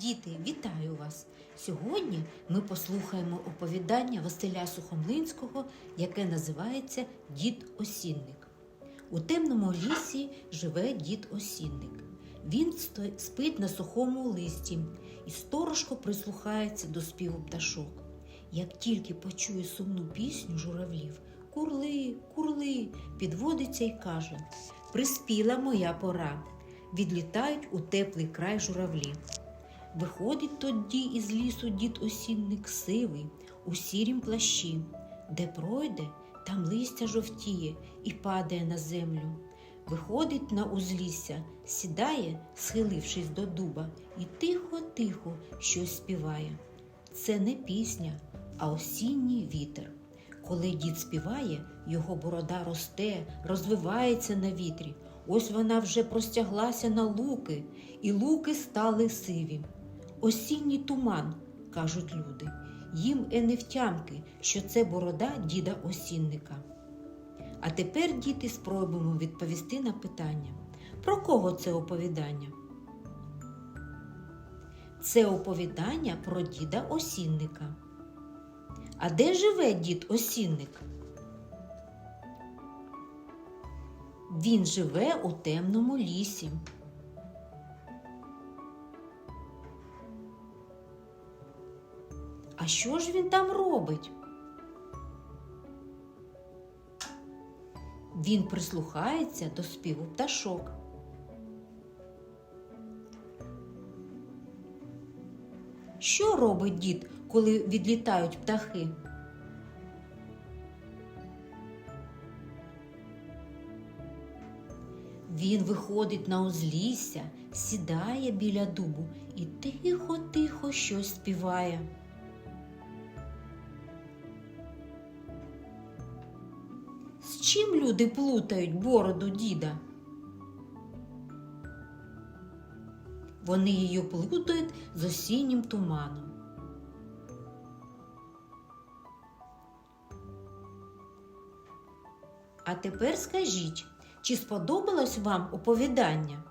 Діти, вітаю вас! Сьогодні ми послухаємо оповідання Василя Сухомлинського, яке називається Дід Осінник. У темному лісі живе дід Осінник. Він спить на сухому листі і сторожко прислухається до співу пташок. Як тільки почує сумну пісню журавлів, курли, курли, підводиться і каже: Приспіла моя пора. Відлітають у теплий край журавлі. Виходить тоді із лісу дід осінник сивий, у сірім плащі, де пройде, там листя жовтіє і падає на землю. Виходить на узлісся, сідає, схилившись до дуба, і тихо-тихо щось співає. Це не пісня, а осінній вітер. Коли дід співає, його борода росте, розвивається на вітрі. Ось вона вже простяглася на луки, і луки стали сиві. Осінній туман, кажуть люди. Їм і не втямки, що це борода діда осінника. А тепер, діти, спробуємо відповісти на питання. Про кого це оповідання? Це оповідання про діда осінника. А де живе дід осінник? Він живе у темному лісі. А що ж він там робить? Він прислухається до співу пташок. Що робить дід, коли відлітають птахи? Він виходить на узлісся, сідає біля дубу і тихо-тихо щось співає. З чим люди плутають бороду діда? Вони її плутають з осіннім туманом. А тепер скажіть, чи сподобалось вам оповідання?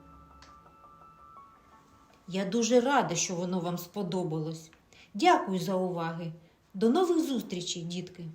Я дуже рада, що воно вам сподобалось. Дякую за уваги. До нових зустрічей, дітки!